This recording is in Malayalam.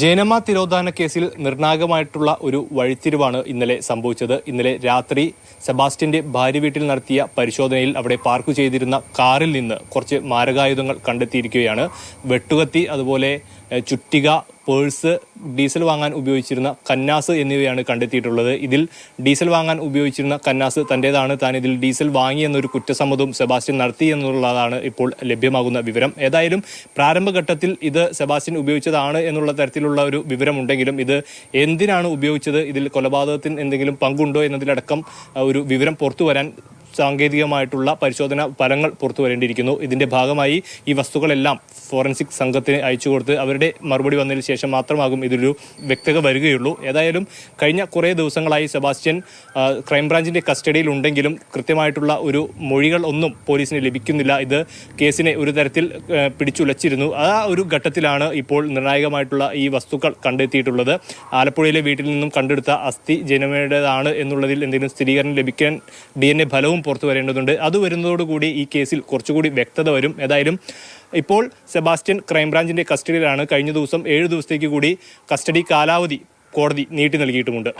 ജയനമ്മ തിരോധാന കേസിൽ നിർണായകമായിട്ടുള്ള ഒരു വഴിത്തിരിവാണ് ഇന്നലെ സംഭവിച്ചത്. ഇന്നലെ രാത്രി സെബാസ്റ്റ്യന്റെ ഭാര്യ വീട്ടിൽ നടത്തിയ പരിശോധനയിൽ അവിടെ പാർക്ക് ചെയ്തിരുന്ന കാറിൽ നിന്ന് കുറച്ച് മാരകായുധങ്ങൾ കണ്ടെത്തിയിരിക്കുകയാണ്. വെട്ടുകത്തി അതുപോലെ ചുറ്റിക പേഴ്സ് ഡീസൽ വാങ്ങാൻ ഉപയോഗിച്ചിരുന്ന കന്നാസ് എന്നിവയാണ് കണ്ടെത്തിയിട്ടുള്ളത്. ഇതിൽ ഡീസൽ വാങ്ങാൻ ഉപയോഗിച്ചിരുന്ന കന്നാസ് തന്റേതാണ്. താൻ ഇതിൽ ഡീസൽ വാങ്ങിയെന്നൊരു കുറ്റസമ്മതവും സെബാസ്റ്റ്യൻ നടത്തി എന്നുള്ളതാണ് ഇപ്പോൾ ലഭ്യമാകുന്ന വിവരം. ഏതായാലും പ്രാരംഭഘട്ടത്തിൽ ഇത് സെബാസ്റ്റ്യൻ ഉപയോഗിച്ചതാണ് എന്നുള്ള തരത്തിലുള്ള ഒരു വിവരമുണ്ടെങ്കിലും ഇത് എന്തിനാണ് ഉപയോഗിച്ചത്? ഇതിൽ കൊലപാതകത്തിന് എന്തെങ്കിലും പങ്കുണ്ടോ എന്നതിലടക്കം ഒരു വിവരം പുറത്തു വരാൻ സാങ്കേതികമായിട്ടുള്ള പരിശോധന ഫലങ്ങൾ പുറത്തു വരേണ്ടിയിരിക്കുന്നു. ഇതിന്റെ ഭാഗമായി ഈ വസ്തുക്കളെല്ലാം ഫോറൻസിക് സംഘത്തിന് അയച്ചു കൊടുത്ത് അവരുടെ മറുപടി വന്നതിന് ശേഷം മാത്രമാകും ഇതൊരു വ്യക്തത വരികയുള്ളൂ. ഏതായാലും കഴിഞ്ഞ കുറേ ദിവസങ്ങളായി സെബാസ്റ്റ്യൻ ക്രൈംബ്രാഞ്ചിന്റെ കസ്റ്റഡിയിൽ ഉണ്ടെങ്കിലും കൃത്യമായിട്ടുള്ള ഒരു മൊഴികൾ ഒന്നും പോലീസിന് ലഭിക്കുന്നില്ല. ഇത് കേസിനെ ഒരു തരത്തിൽ പിടിച്ചുലച്ചിരുന്നു. ആ ഒരു ഘട്ടത്തിലാണ് ഇപ്പോൾ നിർണായകമായിട്ടുള്ള ഈ വസ്തുക്കൾ കണ്ടെത്തിയിട്ടുള്ളത്. ആലപ്പുഴയിലെ വീട്ടിൽ നിന്നും കണ്ടെടുത്ത അസ്ഥി ജനമയുടേതാണ് എന്നുള്ളതിൽ എന്തെങ്കിലും സ്ഥിരീകരണം ലഭിക്കാൻ ഡി എൻ എ ഫലവും പുറത്തു വരേണ്ടതുണ്ട്. അത് വരുന്നതോടുകൂടി ഈ കേസിൽ കുറച്ചുകൂടി വ്യക്തത വരും. ഏതായാലും ഇപ്പോൾ സെബാസ്റ്റ്യൻ ക്രൈംബ്രാഞ്ചിന്റെ കസ്റ്റഡിയിലാണ് കഴിഞ്ഞ ദിവസം ഏഴ് ദിവസത്തേക്ക് കൂടി കസ്റ്റഡി കാലാവധി കോടതി നീട്ടി നൽകിയിട്ടുമുണ്ട്.